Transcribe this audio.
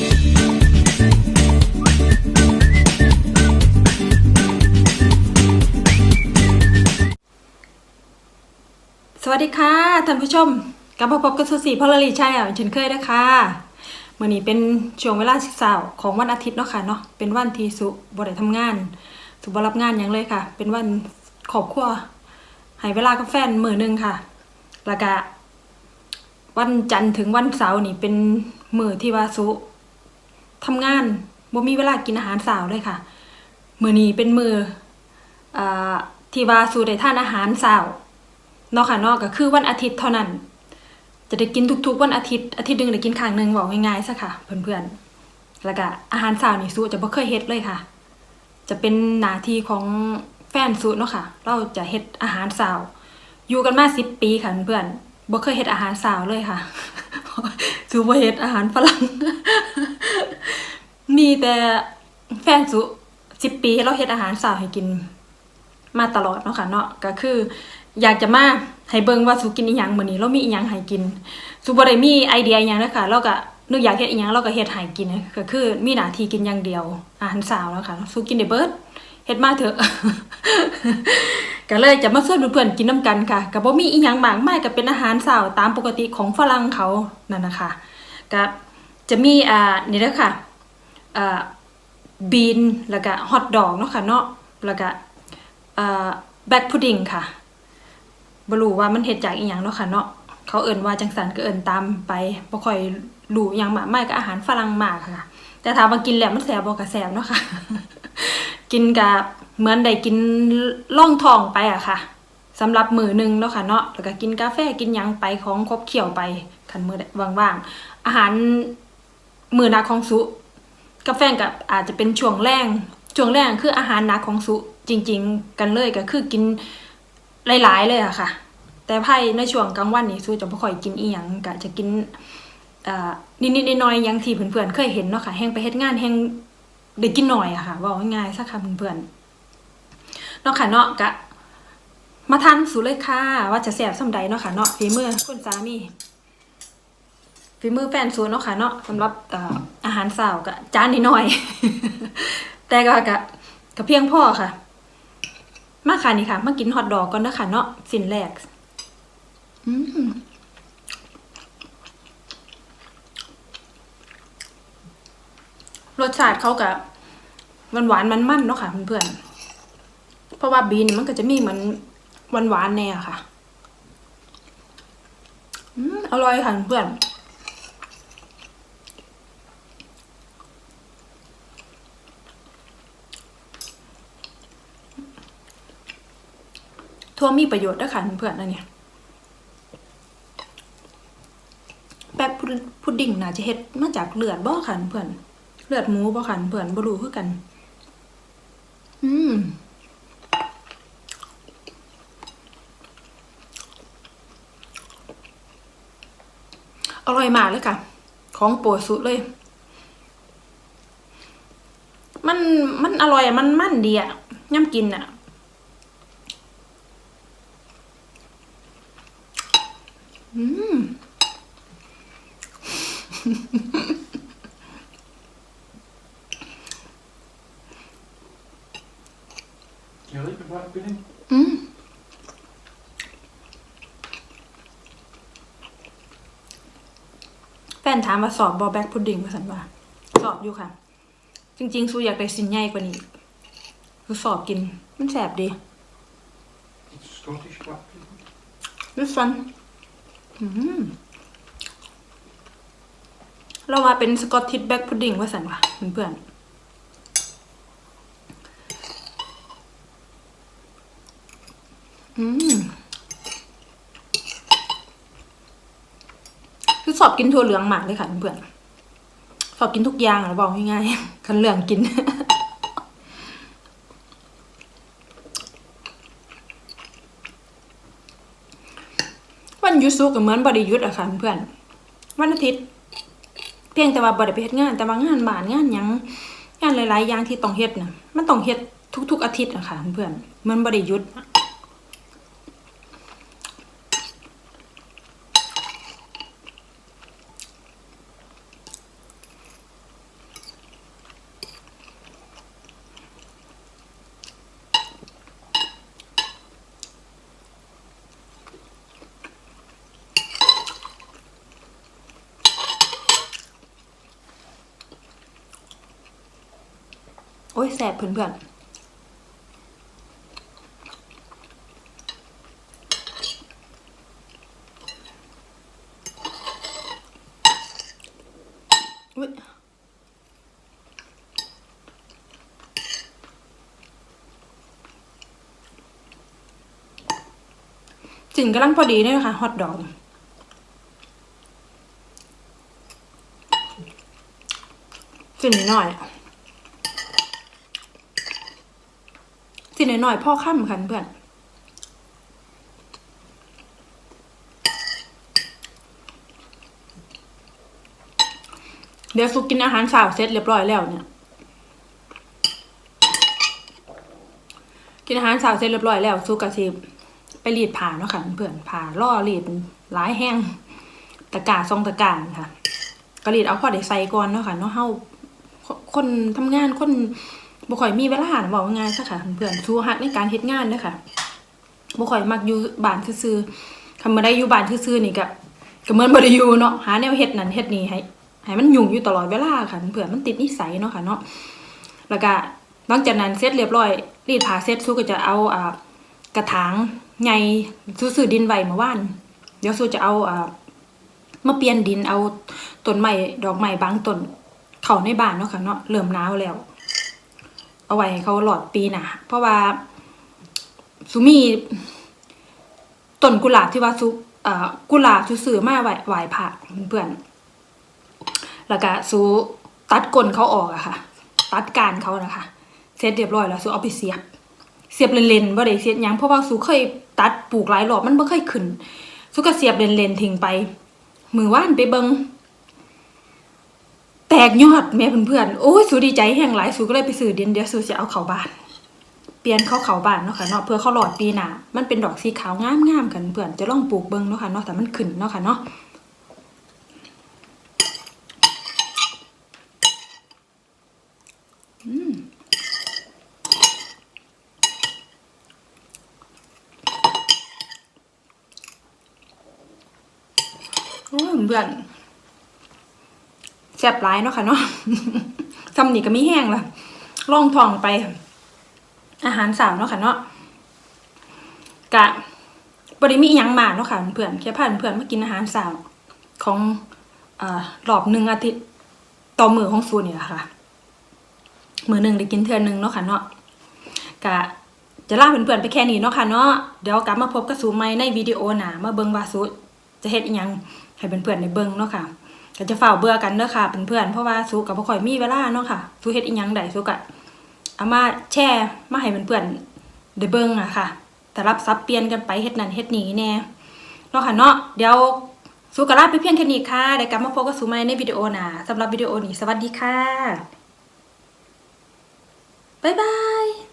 สวัสดีค่ะท่านผู้ชมกลับมาพบกับสุสีพลลีชัยอะเช่นเคยนะคะมื่อนี้เป็นช่วงเวลาสิบสาวของวันอาทิตย์เนาะค่ะเนาะเป็นวันที่สุบได้ทำงาน สุบรับงานหยังเลยค่ะ เป็นวันขอบครัวให้เวลากับแฟนมือหนึ่งค่ะแล้วก็วันจันทร์ถึงวันเสาร์นี่เป็นมือที่ว่าสุ ทำงานบ่มีเวลากินอาหารสาวเลยค่ะ มือนี้เป็นมืออที่ว่าสูได้ทานอาหารสาวเนาะค่ะเนาะก็คือวันอาทิตย์เท่านั้น จะได้กินทุกๆ วันอาทิตย์อาทิตย์หนึ่งได้กินครั้งหนึ่งบอกง่ายๆซะค่ะเพื่อนๆแล้วก็อาหารเช้านี่สูจะบ่เคยเฮ็ดเลยค่ะ จะเป็นหน้าที่ของแฟนสูเนาะค่ะ เราจะเฮ็ดอาหารเช้าอยู่กันมาสิบปีค่ะเพื่อนๆบ่เคยเฮ็ดอาหารเช้าเลยค่ะ สูบ่เฮ็ดอาหารฝรั่ง มีแต่แฟนสูสิบปีเราเฮ็ดอาหารเช้าให้กิน มาตลอดเนาะค่ะเนาะก็คือ อยากจะมาให้เบิ่งว่าสุกินอีหยังมื้อนี้เรามีอีหยังให้กินสุบ่ได้มีไอเดียอีหยังเด้อค่ะเราก็นึกอยากเฮ็ดอีหยังเราก็เฮ็ดให้กินก็คือ มีหน้าที่กินอย่างเดียว อาหารเช้าแล้วค่ะสุกินได้เบิดเฮ็ดมาเถอะ ก็เลยจะมาชวนเพื่อนๆกินน้ำกันค่ะก็บ่มีอีหยังมากมายก็เป็นอาหารเช้าตามปกติของฝรั่งเขานั่นนะคะก็จะมีอ่านี่เด้อค่ะอ่าบีนแล้วก็ฮอทดอกเนาะค่ะเนาะแล้วก็อ่าแบล็คพุดดิ้งค่ะบรู้ว่ามันเฮ็ดจากอีหยังเนาะค่ะเนาะเขาเอิ้นว่าจังสันก็เอิ้นตามไปบ่ค่อยรู้อิหยังมากมายก็อาหารฝรั่งมากค่ะ แต่ถามว่ากินแล้วมันแซ่บบ่ก็แซ่บเนาะค่ะ กินกับ เหมือนได้กินล่องทองไปอะค่ะสำหรับมือหนึ่งเนาะค่ะเนาะแล้วก็กินกาแฟกินยังไปของครบเคี่ยวไปคันมือใดว่างๆ อาหารมือหนักของสุกับแฟกับอาจจะเป็นช่วงแรงช่วงแรงคืออาหารหนักของสุจริง ๆ กันเลยก็คือกินหลาย ๆ เลยอะค่ะ แต่ไพ่ในช่วงกลางวันนี่สู้จะไม่ค่อยกินอีหยังกะจะกินนิดๆน้อยๆยังที่เพื่อนๆเคยเห็นเนาะค่ะแห้งไปเฮ็ดงานแห้งได้กินหน่อยอะค่ะบอกง่ายๆสักคำเพื่อนๆ เนาะค่ะเนาะกะมาทานสูเลยค่ะว่าจะแสบสำใดเนาะค่ะเนาะฝีมือคุณสามีฝีมือแฟนสูเนาะค่ะเนาะสำหรับอออาหารสาวกะจานนิดหน่อย แต่ก็กะกะเพียงพ่อค่ะ มาค่ะนี่ค่ะ มากินฮอทดอกก่อนนะคะเนาะสินแรกอืมรสชาติเขากับหวานหวานมันมันๆเนาะค่ะเพื่อนๆ เพราะว่าบีนมันก็จะมีเหมือนหวานหวานๆแน่ค่ะอืมอร่อยค่ะเพื่อนทั่วมีประโยชน์ด้วยค่ะเพื่อนๆนะเนี่ยแป๊บพุดพุดดิ้งน่าจะเฮ็ดมาจากเลือดบ่ค่ะเพื่อนเลือดหมูบ่ค่ะเพื่อนบ่รู้คือกัน อืม อร่อยมากเลยค่ะ ของโปรดสุดเลย มันมันอร่อยอะมันมันดีอะย่ำกินอะอืม Ja, ik ben binnen. อืม แฟ นถามมาสอบบอแบ็กพุดดิ้งมาสันว่าสอบอยู่ค่ะ จริง ๆ ซูอยากได้สินใหญ่กว่านี้คือสอบกิน มันแสบดี Scottish clap. This one อืมเราว่าเป็นสกอตทิชแบ็กพุดดิ้งว่าสันว่ะเพื่อนๆอืม คือสอบกินถั่วเหลืองหมากเลยค่ะเพื่อนๆสอบกินทุกอย่างอะบอกง่ายๆคันเหลืองกิน วันยุสุก็เหมือนบริยุทธ์อะค่ะเพื่อนวันอาทิตย์ เพียงแต่ว่าบริไปเฮ็ดงาน แต่ว่างานบ้านงานยังงานหลายๆอย่างที่ต้องเฮ็ดนะมันต้องเฮ็ดทุก ๆ อาทิตย์อะค่ะเพื่อนเหมันบริยุทธ์ อ้ยแสบเพื่อนๆอุ๊ยสิ่งกำลังพอดีเลยนะคะฮอตดอกสิ่งนิดหน่อย สิ่งหน่อยๆพ่อค่ำคันเพื่อนเดี๋ยวซุกกินอาหารเช้าเสร็จเรียบร้อยแล้วเนี่ย กินอาหารเช้าเสร็จเรียบร้อยแล้วซุกกะสิไปรีดผ่าเนาะค่ะเพื่อนผ่าล่อรีดหลายแห้งตะกร้าซองตะกร้าค่ะก็รีดเอาพอได้ใส่ก่อนเนาะค่ะเนาะเฮาคนทำงานคน บ่ค่อยมีเวลาน่ะบอกว่าง่ายซะค่ะเพื่อนสู้ฮักในการเฮ็ดงานเด้อค่ะบ่ค่อยมักอยู่บ้านซื่อๆคำบ่ได้อยู่บ้านซื่อๆนี่ก็ก็เหมือนบ่ได้อยู่เนาะหาแนวเฮ็ดนั่นเฮ็ดนี่ให้ให้มันยุ่งอยู่ตลอดเวลาค่ะเพื่อนมันติดนิสัยเนาะค่ะเนาะแล้วก็หลังจากนั้นเสร็จเรียบร้อยรีดผ้าเสร็จสู้ก็จะเอาอ่ากระถางใหญ่ซื้อดินไว้เมื่อวาน เดี๋ยวสู้จะเอาอ่ามาเปลี่ยนดินเอาต้นไม้ดอกไม้บางต้นเข้าในบ้านเนาะค่ะเนาะเริ่มหนาวแล้ว เอาไว้ให้เขาหลอดปีหน่ะเพราะว่าสุมีต้นกุหลาบที่ว่าสุเอ่อกุหลาบสุซื้อมาไหวไหวพระเพื่อนแล้วก็สุตัดก้นเขาออกอะค่ะ ตัดการเขานะคะเสร็จเรียบร้อยแล้วสุเอาไปเสียบ เสียบเลนๆบ่ได้เสียบยังเพราะว่าสุเคยตัดปลูกหลายรอบมันบ่เคยขึ้นสุก็เสียบเลนๆทิ้งไปมือว่านไปเบิง กยอดแม่เพื่อนๆโอ้ยสูดีใจแห่งหลายสูก็เลยไปซื้อดินเดียวสูจะเอาเขาบาน เปลี่ยนเขาเขาบานเนาะค่ะเนาะเพื่อเขาหลอดปีหนามันเป็นดอกสีขาวงามๆกันเพื่อนจะลองปลูกเบิ่งเนาะค่ะเนาะแต่มันขึ้นเนาะค่ะเนาะอืมโอ้ยเพื่อน แซ่บหลายเนาะค่ะเนาะซำนี่ก็มีแห้งละล่องทองไป อาหารสาวเนาะค่ะเนาะกะบริมียังมาเนาะค่ะเพื่อนแค่พาเพื่อนมากินอาหารสาวของอ่ารอบหนึ่งอาทิตย์ต่อมือของซูนี่แหละค่ะมือหนึ่งได้กินเทือนหนึ่งเนาะค่ะเนาะกะจะลาเพื่อนๆไปแค่นี้เนาะค่ะเนาะเดี๋ยวกลับมาพบกับซูใหม่ในวิดีโอหนามาเบิงวาซูจะเฮ็ดอีหยังให้เพื่อนๆได้เบิงเนาะค่ะ ก็จะเฝ้าเบื่อกันเด้อค่ะเพื่อนๆเพราะว่าสูกับบ่ค่อยมีเวลาเนาะค่ะสูเฮ็ดอีหยังได้สูก็เอามาแชร์มาให้เพื่อนๆได้เบิ่งอะค่ะ แต่รับซับเปลี่ยนกันไปเฮ็ดนั่นเฮ็ดนี่แน่เนาะค่ะเนาะเดี๋ยวสูก็ลาไปเพียงแค่นี้ค่ะเดี๋ยวกลับมาพบกับสูใหม่ในวิดีโอหน้าสำหรับวิดีโอนี้สวัสดีค่ะบ๊ายบาย